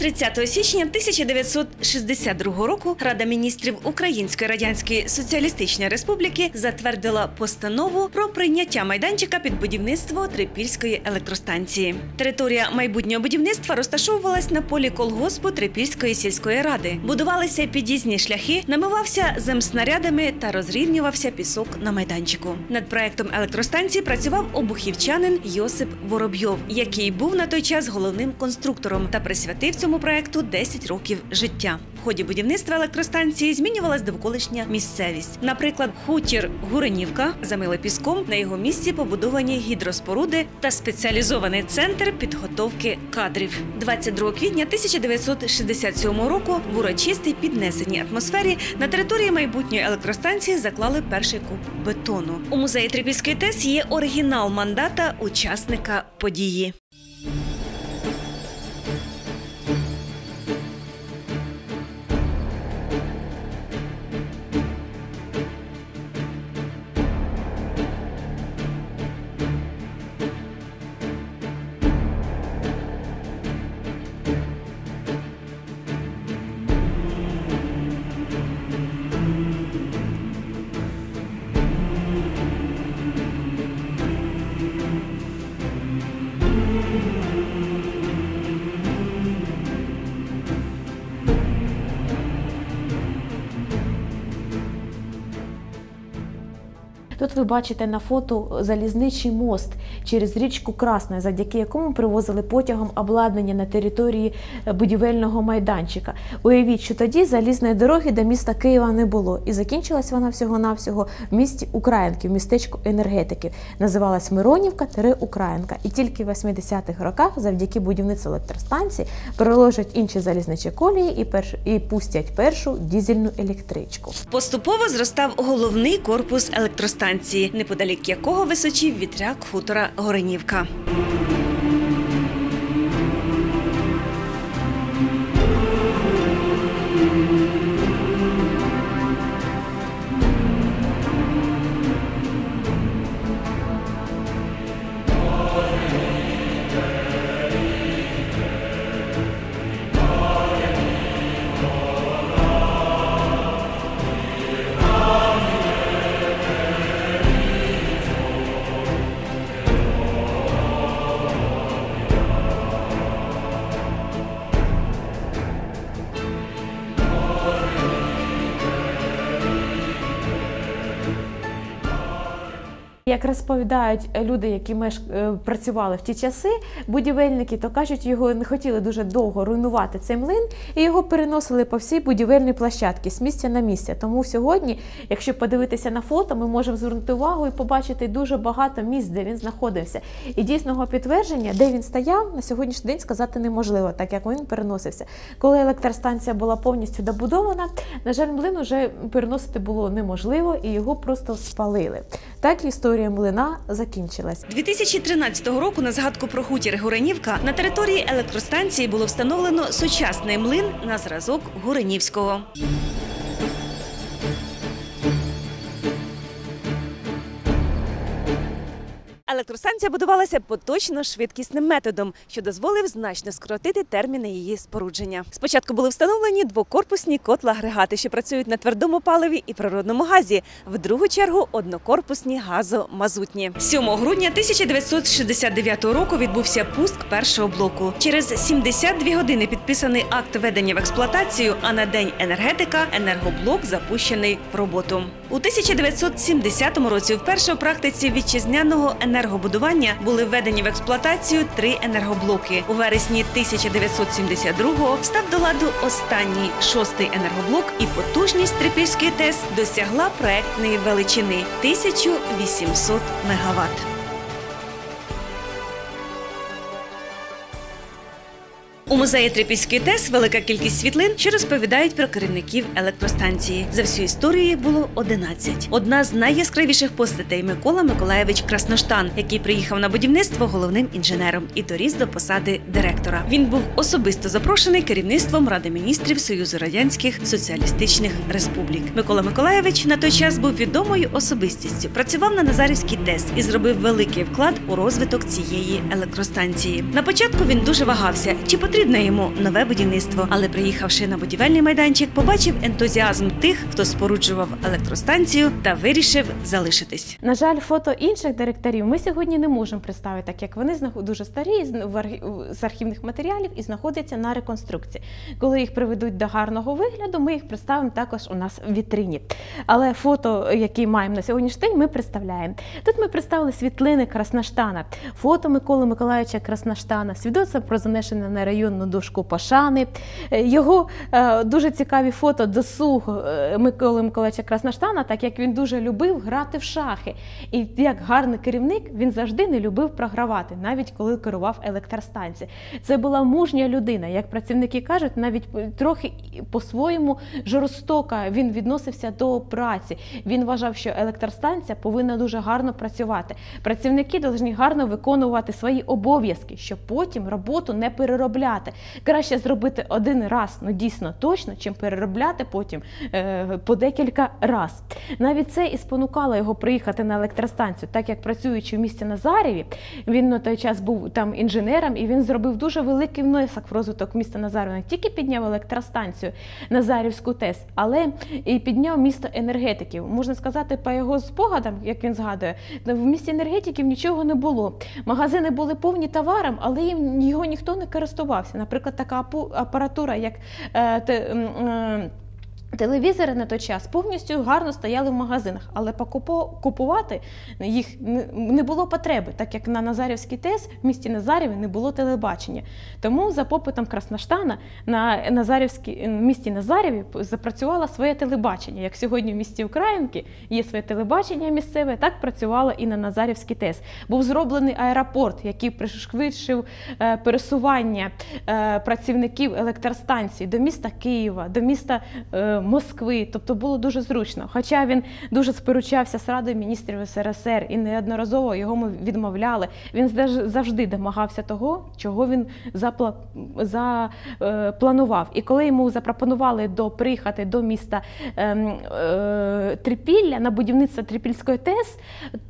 30 січня 1962 року Рада міністрів Української Радянської Соціалістичної Республіки затвердила постанову про прийняття майданчика під будівництво Трипільської електростанції. Територія майбутнього будівництва розташовувалась на полі колгоспу Трипільської сільської ради. Будувалися під'їзні шляхи, намивався земснарядами та розрівнювався пісок на майданчику. Над проектом електростанції працював обухівчанин Йосип Воробйов, який був на той час головним конструктором та присвятив цьому проекту 10 років життя. В ході будівництва електростанції змінювалась довколишня місцевість. Наприклад, хутір Гуренівка замили піском. На його місці побудовані гідроспоруди та спеціалізований центр підготовки кадрів. 22 квітня 1967 року в урочистій піднесеній атмосфері на території майбутньої електростанції заклали перший куб бетону. У музеї Трипільської ТЕС є оригінал мандата учасника події. Тут ви бачите на фото залізничий мост через річку Красна, завдяки якому привозили потягом обладнання на території е, будівельного майданчика. Уявіть, що тоді залізної дороги до міста Києва не було, і закінчилась вона всього-навсього в місті Українки, в містечку енергетиків. Називалась Миронівка Українка. І тільки в 80-х роках, завдяки будівництву електростанції, переложать інші залізничі колії і, перш... і пустять першу дізельну електричку. Поступово зростав головний корпус електростанції, неподалік якого височив вітряк хутора Горенівка. Як розповідають люди, які меш... е, працювали в ті часи, будівельники, то кажуть, його не хотіли дуже довго руйнувати цей млин, і його переносили по всій будівельній площадці з місця на місце. Тому сьогодні, якщо подивитися на фото, ми можемо звернути увагу і побачити дуже багато місць, де він знаходився. І дійсного підтвердження, де він стояв, на сьогоднішній день сказати неможливо, так як він переносився. Коли електростанція була повністю добудована, на жаль, млин вже переносити було неможливо, і його просто спалили. Так історія млина закінчилась. 2013 року на згадку про хутір Гуренівка на території електростанції було встановлено сучасний млин на зразок Гуренівського. Електростанція будувалася поточно швидкісним методом, що дозволив значно скоротити терміни її спорудження. Спочатку були встановлені двокорпусні котла-агрегати, що працюють на твердому паливі і природному газі. В другу чергу однокорпусні газомазутні. 7 грудня 1969 року відбувся пуск першого блоку. Через 72 години підписаний акт введення в експлуатацію. А на день енергетика енергоблок запущений в роботу. У 1970 році вперше у практиці вітчизняного енергобудування були введені в експлуатацію три енергоблоки. У вересні 1972-го став до ладу останній шостий енергоблок, і потужність Трипільської ТЕС досягла проектної величини 1800 мегаватт. У музеї Трипільської ТЕС велика кількість світлин, що розповідають про керівників електростанції. За всю історію їх було 11. Одна з найяскравіших постатей Микола Миколаєвич Красноштан, який приїхав на будівництво головним інженером і доріс до посади директора. Він був особисто запрошений керівництвом Ради міністрів Союзу радянських соціалістичних республік. Микола Миколаєвич на той час був відомою особистістю. Працював на Назарівській ТЕС і зробив великий вклад у розвиток цієї електростанції. На початку він дуже вагався, чи потрібно потрібне йому нове будівництво. Але приїхавши на будівельний майданчик, побачив ентузіазм тих, хто споруджував електростанцію, та вирішив залишитись. На жаль, фото інших директорів ми сьогодні не можемо представити, так як вони дуже старі з- архівних матеріалів і знаходяться на реконструкції. Коли їх приведуть до гарного вигляду, ми їх представимо також у нас в вітріні. Але фото, які маємо на сьогоднішній день, ми представляємо. Тут ми представили світлини Краснаштана, фото Миколи Миколаївича Краснаштана, свідоцтво про занесення на районну дошку Пашани, е, його е, дуже цікаві фото досуг е, Миколи Миколаївича Краснаштана, так як він дуже любив грати в шахи. І як гарний керівник він завжди не любив програвати, навіть коли керував електростанцією. Це була мужня людина. Як працівники кажуть, навіть трохи по-своєму жорстоко він відносився до праці. Він вважав, що електростанція повинна дуже гарно працювати. Працівники повинні гарно виконувати свої обов'язки, щоб потім роботу не переробляти. Краще зробити один раз, ну дійсно точно, чим переробляти потім е, по декілька раз. Навіть це і спонукало його приїхати на електростанцію, так як працюючи в місті Назарєві, він на той час був там інженером, і він зробив дуже великий внесок в розвиток міста Назарєва. Не тільки підняв електростанцію Назарівську ТЕС, але і підняв місто енергетиків. Можна сказати, по його спогадам, як він згадує, в місті енергетиків нічого не було. Магазини були повні товаром, але їм його ніхто не користувався. Наприклад, така апаратура, як е, е, Телевізори на той час повністю гарно стояли в магазинах, але купувати їх не- було потреби, так як на Назарівській ТЕС в місті Назарєві не було телебачення. Тому за попитом Красноштана на Назарівській місті Назарєві запрацювало своє телебачення. Як сьогодні в місті Українки є своє телебачення місцеве, так працювало і на Назарівській ТЕС. Був зроблений аеропорт, який пришвидшив е, пересування е, працівників електростанцій до міста Києва, до міста е, Москви. Тобто було дуже зручно. Хоча він дуже сперечався з Радою міністрів СРСР і неодноразово його ми відмовляли. Він завжди домагався того, чого він запла... запланував. І коли йому запропонували до приїхати до міста ем, е, Трипілля на будівництво Трипільської ТЕС,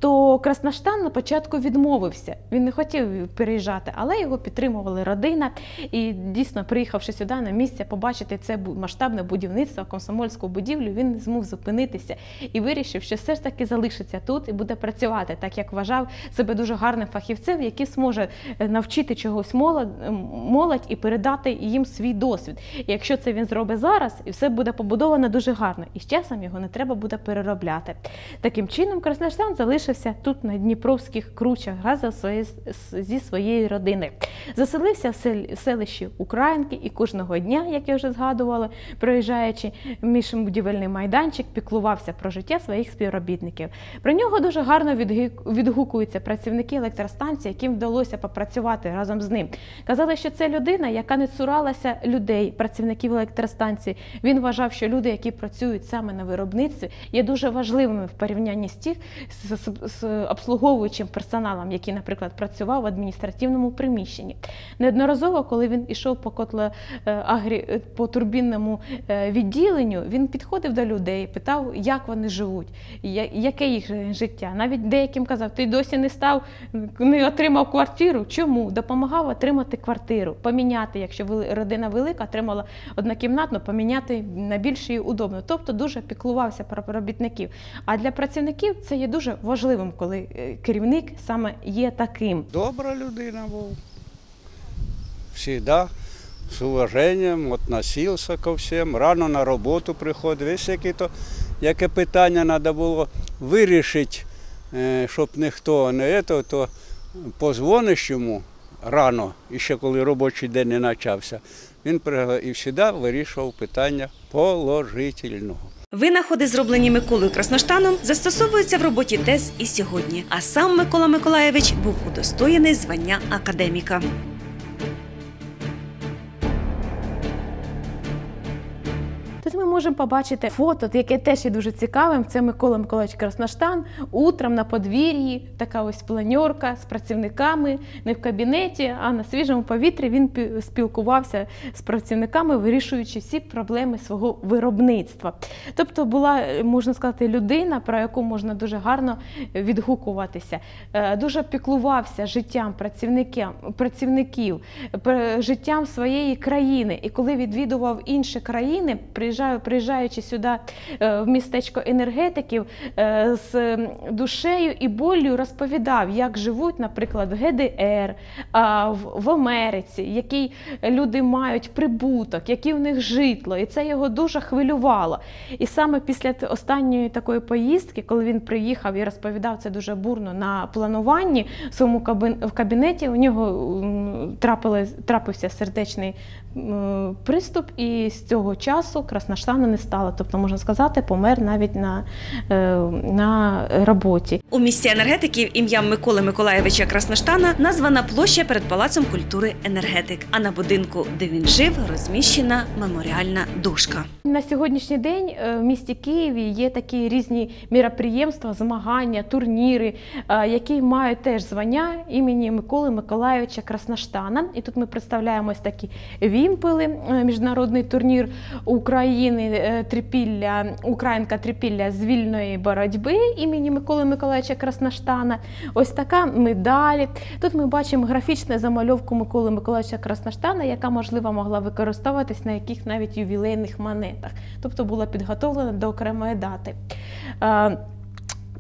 то Красноштан на початку відмовився. Він не хотів переїжджати, але його підтримували родина. І дійсно, приїхавши сюди на місце, побачити це масштабне будівництво, комсомольську будівлю, він не змог зупинитися і вирішив, що все ж таки залишиться тут і буде працювати, так як вважав себе дуже гарним фахівцем, який зможе е, навчити чогось молодь, і передати їм свій досвід. І якщо це він зробить зараз, і все буде побудовано дуже гарно, і з часом його не треба буде переробляти. Таким чином, Красноштан залишився тут на Дніпровських кручах разом зі своєю родиною. Заселився в сел- в селищі Українки і кожного дня, як я вже згадувала, проїжджаючи між будівельний майданчик, піклувався про життя своїх співробітників. Про нього дуже гарно відгукуються працівники електростанції, яким вдалося попрацювати разом з ним. Казали, що це людина, яка не цуралася людей, працівників електростанції. Він вважав, що люди, які працюють саме на виробництві, є дуже важливими в порівнянні з тих з, з- з обслуговуючим персоналом, який, наприклад, працював в адміністративному приміщенні. Неодноразово, коли він ішов по котло е, по турбінному е, відділенню, він підходив до людей, питав, як вони живуть, яке їх е, життя. Навіть деяким казав, ти досі не став, не отримав квартиру. Чому? Допомагав отримати квартиру, поміняти, якщо родина велика, отримала однокімнатну, поміняти на більш її удобно. Тобто дуже піклувався про робітників. А для працівників це є дуже важливим, коли е, керівник саме є таким. Добра людина був. Всегда з уваженням относився ко всім. Рано на роботу приходив. Якщо яке, то, яке питання треба було вирішити, е, щоб ніхто не це, то позвониш йому рано, і ще коли робочий день не почався. Він пригласив і завжди вирішував питання положительного. Винаходи, зроблені Миколою Красноштаном, застосовуються в роботі ТЕС і сьогодні. А сам Микола Миколаєвич був удостоєний звання академіка. Тут ми можемо побачити фото, яке теж є дуже цікавим. Це Микола Миколаївич Красноштан. Утром на подвір'ї, така ось планьорка з працівниками, не в кабінеті, а на свіжому повітрі він спілкувався з працівниками, вирішуючи всі проблеми свого виробництва. Тобто була, можна сказати, людина, про яку можна дуже гарно відгукуватися. Е, Дуже піклувався життям працівників, працівників, життям своєї країни. І коли відвідував інші країни, приїжджаю, приїжджаючи сюди е, в містечко енергетиків, е, з душею і болю розповідав, як живуть, наприклад, в ГДР, в, Америці, який люди мають прибуток, які в них житло. І це його дуже хвилювало. І саме після останньої такої поїздки, коли він приїхав і розповідав це дуже бурно на плануванні в своєму кабінеті, у нього м, трапилось, трапився сердечний приступ, і з цього часу Красноштана не стало. Тобто, можна сказати, помер навіть на, е, на роботі. У місті енергетиків ім'ям Миколи Миколаєвича Красноштана названа площа перед Палацом культури енергетик. А на будинку, де він жив, розміщена меморіальна дошка. На сьогоднішній день е, в місті Києві є такі різні міроприємства, змагання, турніри, е, які мають теж звання імені Миколи Миколайовича Красноштана. І тут ми представляємо ось такі вімпели, міжнародний турнір України е, трипілля, Українка трипілля з вільної боротьби імені Миколи Миколайовича Красноштана. Ось така медалі. Тут ми бачимо графічну замальовку Миколи Миколайовича Красноштана, яка можливо могла використовуватись на яких навіть ювілейних монетах, тобто була підготовлена до окремої дати.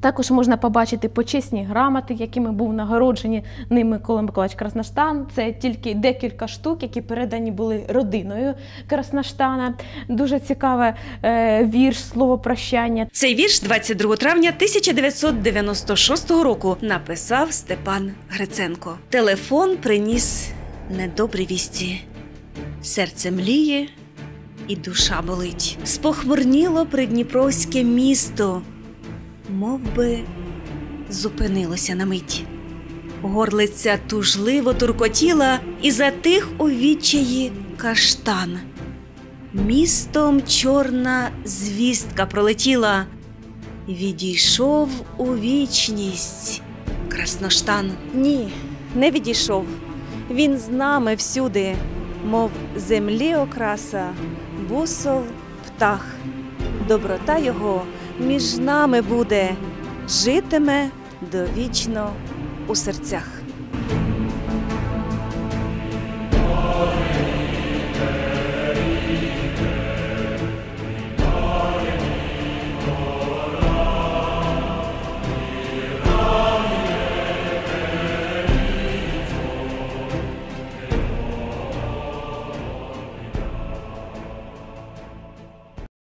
Також можна побачити почесні грамоти, якими був нагороджені ним Микола Миколаївич Красноштан. Це тільки декілька штук, які передані були родиною Красноштана. Дуже цікаве е, вірш, слово прощання. Цей вірш 22 травня 1996 року написав Степан Гриценко. Телефон приніс недобрі вісті. Серце мліє і душа болить. Спохмурніло придніпровське місто, мов би зупинилося на мить. Горлиця тужливо туркотіла і затих у відчаї каштан. Містом чорна звістка пролетіла, відійшов у вічність Красноштан. Ні, не відійшов. Він з нами всюди, мов землі окраса, бусол, птах. Доброта його між нами буде, житиме довічно у серцях.